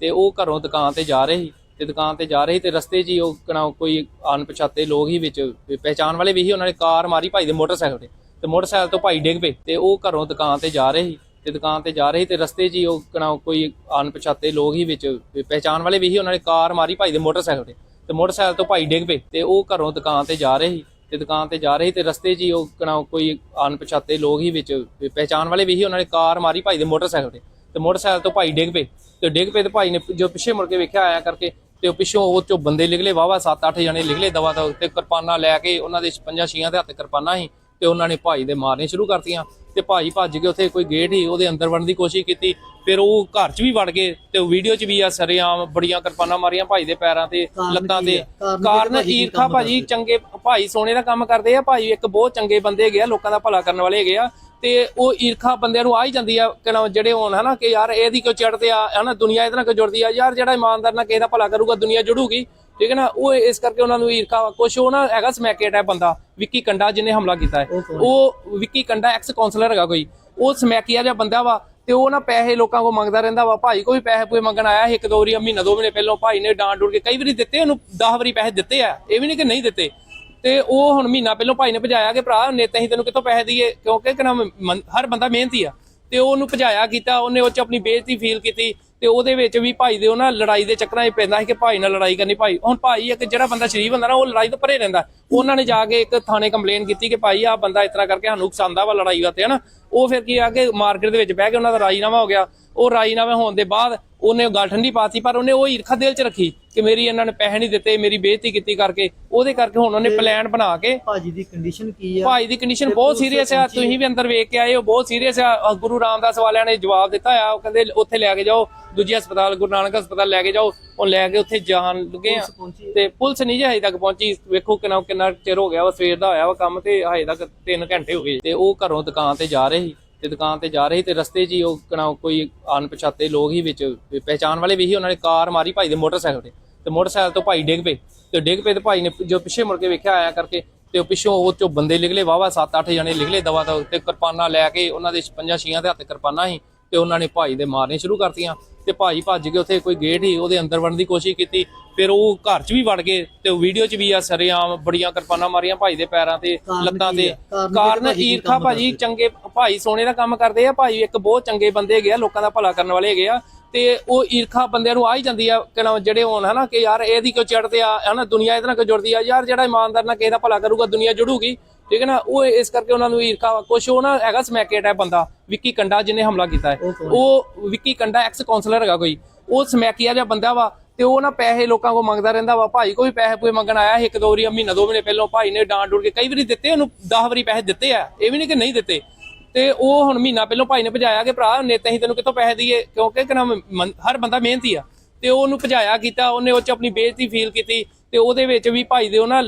ਤੇ ਉਹ ਘਰੋਂ ਦੁਕਾਨ ਤੇ ਜਾ ਰਹੇ ਸੀ। ਤੇ ਦੁਕਾਨ ਤੇ ਜਾ ਰਹੇ ਤੇ ਰਸਤੇ 'ਚ ਹੀ ਉਹ ਕਣਾ ਕੋਈ ਅਣਪਛਾਤੇ ਲੋਕ ਹੀ ਵਿੱਚ ਪਹਿਚਾਣ ਵਾਲੇ ਵੀ ਹੀ ਉਹਨਾਂ ਨੇ ਕਾਰ ਮਾਰੀ ਭਾਈ ਦੇ ਮੋਟਰਸਾਈਕਲ ਤੇ। ਤੇ ਮੋਟਰਸਾਈਕਲ ਤੋਂ ਭਾਈ ਡਿੱਗ ਪਏ ਤੇ ਉਹ ਘਰੋਂ ਦੁਕਾਨ ਤੇ ਜਾ ਰਹੇ ਸੀ। ਤੇ ਦੁਕਾਨ ਤੇ ਜਾ ਰਹੇ ਤੇ ਰਸਤੇ 'ਚ ਹੀ ਉਹ ਕਣਾ ਕੋਈ ਅਣਪਛਾਤੇ ਲੋਕ ਹੀ ਵਿੱਚ ਪਹਿਚਾਣ ਵਾਲੇ ਵੀ ਹੀ ਉਹਨਾਂ ਨੇ ਕਾਰ ਮਾਰੀ ਭਾਈ ਦੇ ਮੋਟਰਸਾਈਕਲ ਤੇ। ਤੇ ਮੋਟਰਸਾਈਕਲ ਤੋਂ ਭਾਈ ਡਿੱਗ ਪਏ ਤੇ ਉਹ ਘਰੋਂ ਦੁਕਾਨ ਤੇ ਜਾ ਰਹੇ ਸੀ। ਤੇ ਦੁਕਾਨ ਤੇ ਜਾ ਰਹੇ ਤੇ ਰਸਤੇ 'ਚ ਹੀ ਉਹ ਕਣਾ ਕੋਈ ਅਣਪਛਾਤੇ ਲੋਕ ਹੀ ਵਿੱਚ ਪਹਿਚਾਣ ਵਾਲੇ ਵੀ ਹੀ ਉਹਨਾਂ ਨੇ ਕਾਰ ਮਾਰੀ ਭਾਈ ਦੇ ਮੋਟਰਸਾਈਕਲ ਤੇ। ਤੇ ਮੋਟਰਸਾਈਕਲ ਤੋਂ ਭਾਈ ਡਿੱਗ ਪਏ। ਤੇ ਡਿੱਗ ਪਏ ਤੇ ਭਾਈ ਨੇ ਜੋ ਪਿੱਛੇ ਮੁੜ ਕੇ ਵੇਖਿਆ ਆਇਆ ਕਰਕੇ ਤੇ ਉਹ ਪਿੱਛੋਂ ਉਹ ਚੋਂ ਬੰਦੇ ਨਿਕਲੇ ਵਾਵਾ 7-8 ਜਣੇ ਨਿਕਲੇ ਦਵਾ ਦਾ ਤੇ ਕਿਰਪਾਨਾਂ ਲੈ ਕੇ ਉਹਨਾਂ ਦੇ ਪੰਜਾਂ ਛੀਆਂ ਦੇ ਹੱਥ ਕਿਰਪਾਨਾਂ ਸੀ। ਤੇ ਉਹਨਾਂ ਨੇ ਭਾਈ ਦੇ ਮਾਰਨੇ ਸ਼ੁਰੂ ਕਰਤੀਆਂ ਤੇ ਭਾਈ ਭੱਜ ਕੇ ਉੱਥੇ ਕੋਈ ਗੇਟ ਸੀ ਉਹਦੇ ਅੰਦਰ ਵੜਨ ਦੀ ਕੋਸ਼ਿਸ਼ ਕੀਤੀ ਫਿਰ ਉਹ ਘਰ 'ਚ ਵੀ ਵੜ ਗਏ ਤੇ ਉਹ ਵੀਡੀਓ 'ਚ ਵੀ ਆ ਸਰੇਆਮ ਬੜੀਆਂ ਕਿਰਪਾਨਾਂ ਮਾਰੀਆਂ ਭਾਈ ਦੇ ਪੈਰਾਂ ਤੇ ਲੱਤਾਂ ਤੇ? ਕਾਰਨ ਈਰਖਾ ਭਾਜੀ? ਚੰਗੇ ਭਾਈ ਸੋਨੇ ਦਾ ਕੰਮ ਕਰਦੇ ਆ ਭਾਈ ਇੱਕ ਬਹੁਤ ਚੰਗੇ ਬੰਦੇ ਹੈਗੇ ਆ ਲੋਕਾਂ ਦਾ ਭਲਾ ਕਰਨ ਵਾਲੇ ਹੈਗੇ ਆ ਤੇ ਉਹ ਈਰਖਾ ਬੰਦਿਆਂ ਨੂੰ ਆ ਹੀ ਜਾਂਦੀ ਆ ਕਿ ਨਾ ਜਿਹੜੇ ਹੋਣ ਹਨਾ ਕਿ ਯਾਰ ਇਹਦੀ ਕਿਉਂ ਚੜਦੇ ਆ ਹਨਾ ਦੁਨੀਆ ਇਹਦੇ ਨਾਲ ਕਿਉਂ ਜੁੜਦੀ ਆ ਯਾਰ ਜਿਹੜਾ ਇਮਾਨਦਾਰ ਨਾਲ ਕਿਸੇ ਦਾ ਭਲਾ ਕਰੂਗਾ ਦੁਨੀਆ ਜੁੜੂਗੀ ਠੀਕ ਹੈ ਨਾ? ਉਹ ਇਸ ਕਰਕੇ ਉਹਨਾਂ ਨੂੰ ਈਰਖਾ ਕੁਛ ਉਹ ਨਾ ਹੈਗਾ ਸਮੈਕੇਟ ਹੈ ਬੰਦਾ ਵਿੱਕੀ ਕੰਡਾ ਜਿਹਨੇ ਹਮਲਾ ਕੀਤਾ ਹੈ। ਉਹ ਵਿੱਕੀ ਕੰਡਾ ਐਕਸ ਕਾਉਂਸਲਰ ਹੈਗਾ ਕੋਈ। ਉਹ ਸਮੈਕੀਆ ਜਿਹਾ ਬੰਦਾ ਵਾ ਤੇ ਉਹ ਨਾ ਪੈਸੇ ਲੋਕਾਂ ਕੋ ਮੰਗਦਾ ਰਹਿੰਦਾ ਵਾ। ਭਾਈ ਕੋਈ ਪੈਸੇ ਕੋਈ ਮੰਗਣ ਆਇਆ ਇੱਕ ਦੋ ਵਾਰੀ ਮਹੀਨਾ ਦੋ ਮਹੀਨੇ ਪਹਿਲਾਂ ਭਾਈ ਨੇ ਡਾਂਟ ਡੂਟ ਕੇ ਕਈ ਵਾਰੀ ਦਿੱਤੇ ਉਹਨੂੰ 10 ਵਾਰੀ ਪੈਸੇ ਦਿੱਤੇ ਆ। ਇਹ ਵੀ ਨਹੀਂ ਕਿ ਨਹੀਂ ਦਿੱਤੇ। ਤੇ ਉਹ ਹੁਣ ਮਹੀਨਾ ਪਹਿਲਾਂ ਭਾਈ ਨੇ ਭਜਾਇਆ ਕਿ ਭਰਾ ਨੇ ਅਸੀਂ ਤੈਨੂੰ ਕਿੱਥੋਂ ਪੈਸੇ ਦਈਏ? ਕਿਉਂਕਿ ਕਿ ਨਾ ਹਰ ਬੰਦਾ ਮਿਹਨਤੀ ਆ। ਤੇ ਉਹਨੂੰ ਭਜਾਇਆ ਕੀਤਾ ਉਹਨੇ ਉਹ ਚ ਆਪਣੀ ਬੇਇੱਜ਼ਤੀ ਫੀਲ ਕੀਤੀ। ਤੇ ਉਹਦੇ ਵਿੱਚ ਵੀ ਭਾਈ ਦੇ ਉਹ ਨਾ ਲੜਾਈ ਦੇ ਚੱਕਰਾਂ 'ਚ ਪੈਂਦਾ ਸੀ ਕਿ ਭਾਈ ਨਾਲ ਲੜਾਈ ਕਰਨੀ, ਭਾਈ, ਹੁਣ ਭਾਈ ਇੱਕ ਜਿਹੜਾ ਬੰਦਾ ਸ਼ਰੀਫ ਹੁੰਦਾ ਨਾ, ਉਹ ਲੜਾਈ ਤੋਂ ਪਰੇ ਰਹਿੰਦਾ। ਉਹਨਾਂ ਨੇ ਜਾ ਕੇ ਇੱਕ ਥਾਣੇ ਕੰਪਲੇਨ ਕੀਤੀ ਕਿ ਭਾਈ ਆ ਬੰਦਾ ਇਸ ਤਰ੍ਹਾਂ ਕਰਕੇ ਸਾਨੂੰ ਉਕਸਾਉਂਦਾ ਵਾ ਲੜਾਈ ਵਾਸਤੇ, ਹਨਾ? ਉਹ ਫਿਰ ਕੀ ਆ ਕਿ ਮਾਰਕੀਟ ਦੇ ਵਿੱਚ ਬਹਿ ਕੇ ਉਹਨਾਂ ਦਾ ਰਾਜੀਨਾਮਾ ਹੋ ਗਿਆ। ਉਹ ਰਾਜੀਨਾਮਾ ਹੋਣ ਦੇ ਬਾਅਦ ਉਹਨੇ ਗੱਲ ਠੰਡੀ ਪਾਤੀ, ਪਰ ਉਹਨੇ ਉਹ ਈਰਖਾ ਦਿਲ 'ਚ ਰੱਖੀ। ਕਿ ਮੇਰੀ ਇਹਨਾਂ ਨੇ ਪੈਸੇ ਨਹੀਂ ਦਿੱਤੇ ਮੇਰੀ ਬੇਇੱਜ਼ਤੀ ਕੀਤੀ ਕਰਕੇ ਉਹਦੇ ਕਰਕੇ ਹੁਣ ਉਹਨੇ ਪਲਾਨ ਬਣਾ ਕੇ ਭਾਜੀ ਦੀ ਕੰਡੀਸ਼ਨ ਕੀ ਆ? ਭਾਈ ਦੀ ਕੰਡੀਸ਼ਨ ਬਹੁਤ ਸੀਰੀਅਸ ਆ ਤੁਸੀਂ ਵੀ ਅੰਦਰ ਵੇਖ ਕੇ ਆਏ ਹੋ ਬਹੁਤ ਸੀਰੀਅਸ ਆ। ਗੁਰੂ ਰਾਮਦਾਸ ਵਾਲਿਆਂ ਨੇ ਜਵਾਬ ਦਿੱਤਾ ਆ ਉਹ ਕਹਿੰਦੇ ਉੱਥੇ ਲੈ ਕੇ ਜਾਓ ਦੂਜੀ ਹਸਪਤਾਲ ਗੁਰੂ ਨਾਨਕ ਹਸਪਤਾਲ ਲੈ ਕੇ ਜਾਓ ਉਹ ਲੈ ਕੇ ਉੱਥੇ ਜਾਣ ਲੱਗੇ ਆ। ਤੇ ਪੁਲਿਸ ਨਹੀਂ ਹਜੇ ਤੱਕ ਪਹੁੰਚੀ ਵੇਖੋ ਕਿੰਨਾ ਕਿੰਨਾ ਚਿਰ ਹੋ ਗਿਆ ਵਾ ਸਵੇਰ ਦਾ ਹੋਇਆ ਵਾ ਕੰਮ ਤੇ ਹਜੇ ਤੱਕ 3 ਘੰਟੇ ਹੋ ਗਏ ਤੇ ਉਹ ਘਰੋਂ ਦੁਕਾਨ ਤੇ ਜਾ ਰਹੇ ਸੀ ਤੇ ਦੁਕਾਨ ਤੇ ਜਾ ਰਹੇ ਤੇ ਰਸਤੇ 'ਚ ਹੀ ਉਹ ਕਿਨਾ ਕੋਈ ਅਣਪਛਾਤੇ ਲੋਕ ਹੀ ਵਿੱਚ ਪਹਿਚਾਣ ਵਾਲੇ ਵੀ ਸੀ ਉਹਨਾਂ ਨੇ ਕਾਰ ਮਾਰੀ ਭਾਈ ਦੇ ਮੋਟਰਸਾਈਕਲ ਤੇ। ਤੇ ਮੋਟਰਸਾਈਕਲ ਤੋਂ ਭਾਈ ਡਿੱਗ ਪਏ ਤੇ ਡਿੱਗ ਪਏ ਤੇ ਭਾਈ ਨੇ ਜੋ ਪਿੱਛੇ ਮੁੜ ਕੇ ਵੇਖਿਆ ਆਇਆ ਕਰਕੇ ਤੇ ਉਹ ਪਿੱਛੋਂ ਉਹ ਚੋਂ ਬੰਦੇ ਨਿਕਲੇ ਵਾਵਾ 7-8 ਜਣੇ ਨਿਕਲੇ ਦਵਾ ਦਾ ਤੇ ਕਿਰਪਾਨਾਂ ਲੈ ਕੇ ਉਹਨਾਂ ਦੇ ਪੰਜਾਂ ਛੀਆਂ ਦੇ ਹੱਥ ਕਿਰਪਾਨਾਂ ਸੀ ਤੇ ਉਹਨਾਂ ਨੇ ਭਾਈ ਦੇ ਮਾਰਨੇ ਸ਼ੁਰੂ ਕਰਤੀਆਂ। ਤੇ ਭਾਈ ਭੱਜ ਕੇ ਉੱਥੇ ਕੋਈ ਗੇਟ ਸੀ ਉਹਦੇ ਅੰਦਰ ਵੜਨ ਦੀ ਕੋਸ਼ਿਸ਼ ਕੀਤੀ। ਫਿਰ ਉਹ ਘਰ 'ਚ ਵੀ ਵੜ ਗਏ ਤੇ ਉਹ ਵੀਡੀਓ 'ਚ ਵੀ ਆ ਸਰੇਆਮ ਬੜੀਆਂ ਕਿਰਪਾਨਾਂ ਮਾਰੀਆਂ ਭਾਈ ਦੇ ਪੈਰਾਂ ਤੇ ਲੱਤਾਂ ਤੇ? ਕਾਰਨ ਭਾਜੀ ਈਰਖਾ ਭਾਜੀ? ਚੰਗੇ ਭਾਈ ਸੋਨੇ ਦਾ ਕੰਮ ਕਰਦੇ ਆ ਭਾਈ ਇੱਕ ਬਹੁਤ ਚੰਗੇ ਬੰਦੇ ਹੈਗੇ ਆ ਲੋਕਾਂ ਦਾ ਭਲਾ ਕਰਨ ਵਾਲੇ ਹੈਗੇ ਆ। ਤੇ ਉਹ ਈਰਖਾ ਬੰਦਿਆਂ ਨੂੰ ਆ ਹੀ ਜਾਂਦੀ ਆ ਕਿ ਨਾ ਜਿਹੜੇ ਹੋਣ ਹਨਾ ਕਿ ਯਾਰ ਇਹਦੀ ਕਿਉਂ ਚੜਦੇ ਆ ਹਨਾ ਦੁਨੀਆ ਇਹਦੇ ਨਾਲ ਕਿਉਂ ਜੁੜਦੀ ਆ। ਯਾਰ ਜਿਹੜਾ ਇਮਾਨਦਾਰ ਨਾਲ ਕਿਸੇ ਦਾ ਭਲਾ ਕਰੂਗਾ ਦੁਨੀਆ ਜੁੜੂਗੀ। ਠੀਕ ਹੈ ਨਾ? ਉਹ ਇਸ ਕਰਕੇ ਉਹਨਾਂ ਨੂੰ ਈਰਖਾ ਕੁਛ ਉਹ ਨਾ ਹੈਗਾ ਸਮੈਕੇਟ ਹੈ ਬੰਦਾ ਵਿੱਕੀ ਕੰਡਾ ਜਿਹਨੇ ਹਮਲਾ ਕੀਤਾ ਹੈ। ਉਹ ਵਿੱਕੀ ਕੰਡਾ ਐਕਸ ਕਾਉਂਸਲਰ ਹੈਗਾ ਕੋਈ। ਉਹ ਸਮੈਕੀਆ ਜਿਹਾ ਬੰਦਾ ਵਾ ਤੇ ਉਹ ਨਾ ਪੈਸੇ ਲੋਕਾਂ ਕੋ ਮੰਗਦਾ ਰਹਿੰਦਾ ਵਾ। ਭਾਈ ਕੋਈ ਪੈਸੇ ਕੋਈ ਮੰਗਣ ਆਇਆ ਇੱਕ ਦੋ ਵਾਰੀ ਮਹੀਨਾ ਦੋ ਮਹੀਨੇ ਪਹਿਲਾਂ ਭਾਈ ਨੇ ਡਾਂਟ ਡੂਟ ਕੇ ਕਈ ਵਾਰੀ ਦਿੱਤੇ ਉਹਨੂੰ 10 ਵਾਰੀ ਪੈਸੇ ਦਿੱਤੇ ਆ। ਇਹ ਵੀ ਨਹੀਂ ਕਿ ਨਹੀਂ ਦਿੱਤੇ। ਤੇ ਉਹ ਹੁਣ ਮਹੀਨਾ ਪਹਿਲਾਂ ਭਾਈ ਨੇ ਭਜਾਇਆ ਕਿ ਭਰਾ ਨੇ ਅਸੀਂ ਤੈਨੂੰ ਕਿੱਥੋਂ ਪੈਸੇ ਦਈਏ? ਕਿਉਂਕਿ ਕਿ ਹਰ ਬੰਦਾ ਮਿਹਨਤੀ ਆ। ਤੇ ਉਹਨੂੰ ਭਜਾਇਆ ਕੀਤਾ ਉਹਨੇ ਉਹ ਚ ਆਪਣੀ ਬੇਇੱਜ਼ਤੀ ਫੀਲ ਕੀਤੀ ਤੇ ਉਹਦੇ ਵਿੱਚ ਵੀ ਭਾਈ ਦੇ ਉਹ ਨਾ